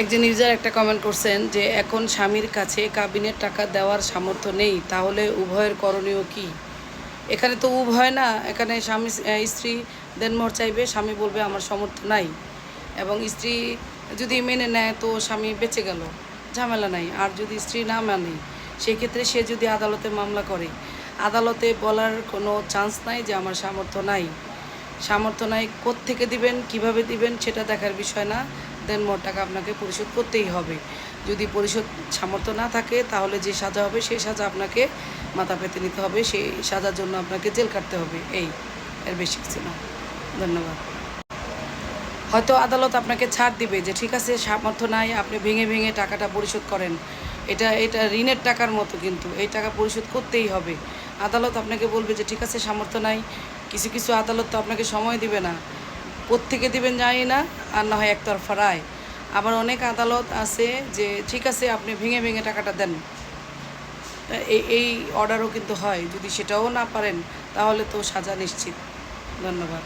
একজন ইউজার একটা কমেন্ট করছেন যে, এখন স্বামীর কাছে কাবিনের টাকা দেওয়ার সামর্থ্য নেই, তাহলে উভয়ের করণীয় কি? এখানে তো উভয় না, এখানে স্বামী স্ত্রী দেনমোহর চাইবে, স্বামী বলবে, আমার সামর্থ্য নাই। এবং স্ত্রী যদি মেনে নেয়, তো স্বামী বেঁচে গেল, ঝামেলা নাই। আর যদি স্ত্রী না মানে সেক্ষেত্রে সে যদি আদালতে মামলা করে। আদালতে বলার কোনো চান্স নাই যে, আমার সামর্থ্য নাই। সামর্থ্য নাই থেকে দিবেন, কীভাবে দিবেন, সেটা দেখার বিষয় না। দেন মোট টাকা আপনাকে পরিশোধ করতেই হবে। যদি পরিশোধ সামর্থ্য না থাকে, তাহলে যে সাজা হবে, সেই সাজা আপনাকে মাথা পেতে নিতে হবে। সেই সাজার জন্য আপনাকে জেল কাটতে হবে। এই, এর বেশি কিছু না। ধন্যবাদ। হয়তো আদালত আপনাকে ছাড় দিবে যে, ঠিক আছে, সামর্থ্য নাই, আপনি ভেঙে ভেঙে টাকাটা পরিশোধ করেন। এটা এটা ঋণের টাকার মতো কিন্তু, এই টাকা পরিশোধ করতেই হবে। আদালত আপনাকে বলবে যে, ঠিক আছে, সামর্থ্য নাই। কিছু কিছু আদালত তো আপনাকে সময় দিবে না। কোত্থেকে দেবেন জানি না, আর না হয় একতরফা রায়। আবার অনেক আদালত আছে যে, ঠিক আছে, আপনি ভেঙে ভেঙে টাকাটা দেন। এই এই অর্ডারও কিন্তু হয়। যদি সেটাও না পারেন, তাহলে তো সাজা নিশ্চিত। ধন্যবাদ।